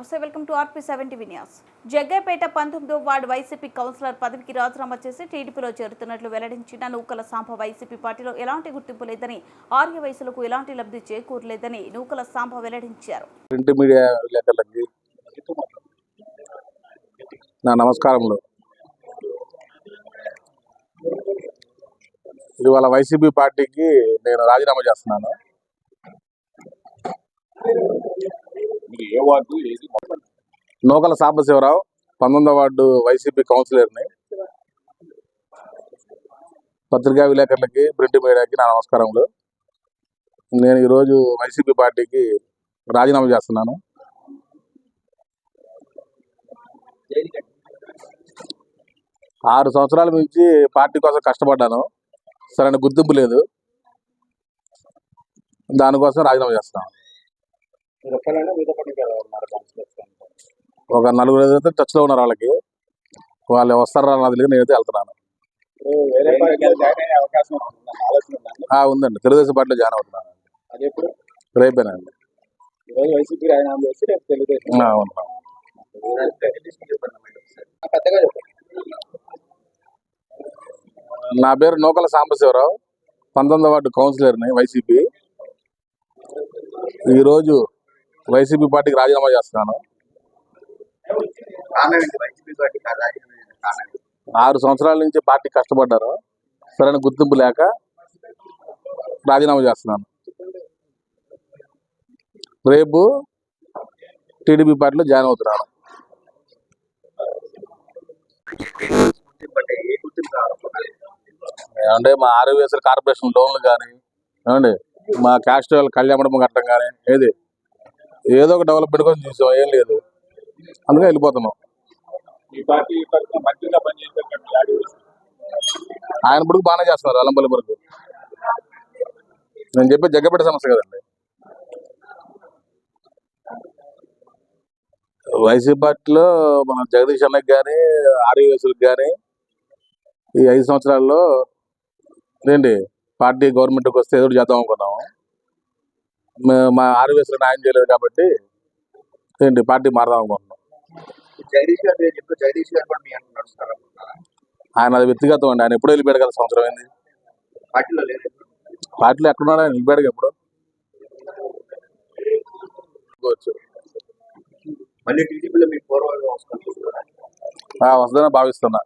నమస్తే welcome to RP seventy Vinyas Jaggayyapeta పంతొమ్మిదో ward YCP councillor పదవికి రాజీనామా చేసి టీడీపీలో చేరుతున్నట్లు వెల్లడించిన నూకల సాంబ వైసీపీ పార్టీలో ఎలాంటి గుర్తింపు లేదని ఆర్య వయసులకు ఎలాంటి లబ్ధి చేకూరలేదని నూకల సాంబ వెల్లడించారు. ప్రింట్ మీడియా విలేకరులకి నా నమస్కారములు. ఇవాళ వైసీపీ పార్టీకి నేను రాజీనామా చేస్తున్నాను. ఏ వార్డు ఏది నూకల సాంబశివరావు పంతొమ్మిదో వార్డు వైసీపీ కౌన్సిలర్ని. పత్రికా విలేకరులకి ప్రింట్ మీడియాకి నా నమస్కారములు. నేను ఈరోజు వైసీపీ పార్టీకి రాజీనామా చేస్తున్నాను. ఆరు సంవత్సరాల నుంచి పార్టీ కోసం కష్టపడ్డాను. సరైన గుర్తింపు లేదు. దానికోసం రాజీనామా చేస్తున్నాను. ఒక నలుగురు ఐదు టచ్లో ఉన్నారు వాళ్ళకి వాళ్ళు వస్తారా నాకు తెలియదు నేనైతే వెళ్తున్నాను. ఉందండి. తెలుగుదేశం పార్టీలో జాయిన్ అవుతున్నాను. రేపేనండి నా పేరు నూకల సాంబశివరావు. పంతొమ్మిది వార్డు కౌన్సిలర్ని వైసీపీ. ఈరోజు వైసీపీ పార్టీకి రాజీనామా చేస్తున్నాను. ఆరు సంవత్సరాల నుంచి పార్టీ కష్టపడ్డారు. సరైన గుర్తింపు లేక రాజీనామా చేస్తున్నాను. రేపు టీడీపీ పార్టీలో జాయిన్ అవుతున్నాను. ఏమంటే అంటే మా ఆరోగ్యశ్రీ కార్పొరేషన్ లోన్లు కానీ ఏమండి మా క్యాస్ట్ కళ్యాణ మండపం కట్టడం కానీ ఏది? ఏదో ఒక డెవలప్మెంట్ కోసం చూసాం ఏం లేదు. అందుకే వెళ్ళిపోతున్నాం. ఆయన బుడుకు బాగానే చేస్తున్నారు అల్లంపల్లి వరకు నేను చెప్పే జగ్గపేట సమస్య కదండి. వైసీపీ పార్టీలో మన జగదీష్ అన్నకి కానీ ఆర్యవేసులకు కానీ ఈ ఐదు సంవత్సరాల్లో ఏంటి పార్టీ గవర్నమెంట్కి వస్తే ఎదురు చేద్దాం అనుకున్నాము మే- ఆర్యవేసులు న్యాయం చేయలేదు కాబట్టి ఏంటి పార్టీ మారదాం అనుకుంటున్నాం. జగదీష్ గారు పేరు చెప్పి జగదీష్ గారు కూడా మీ అంటున్నారు నడుస్తారు? ఆయన అది వ్యక్తిగతం అండి. ఆయన ఎప్పుడో వెళ్ళిపోయాడు కదా సంవత్సరం అయింది. పార్టీలో లేదు పార్టీలో ఎక్కడున్నాడు ఆయన వెళ్ళిపోయాడు ఎప్పుడు. మళ్ళీ టీడీపీలో మీ వస్తుందని భావిస్తున్నా.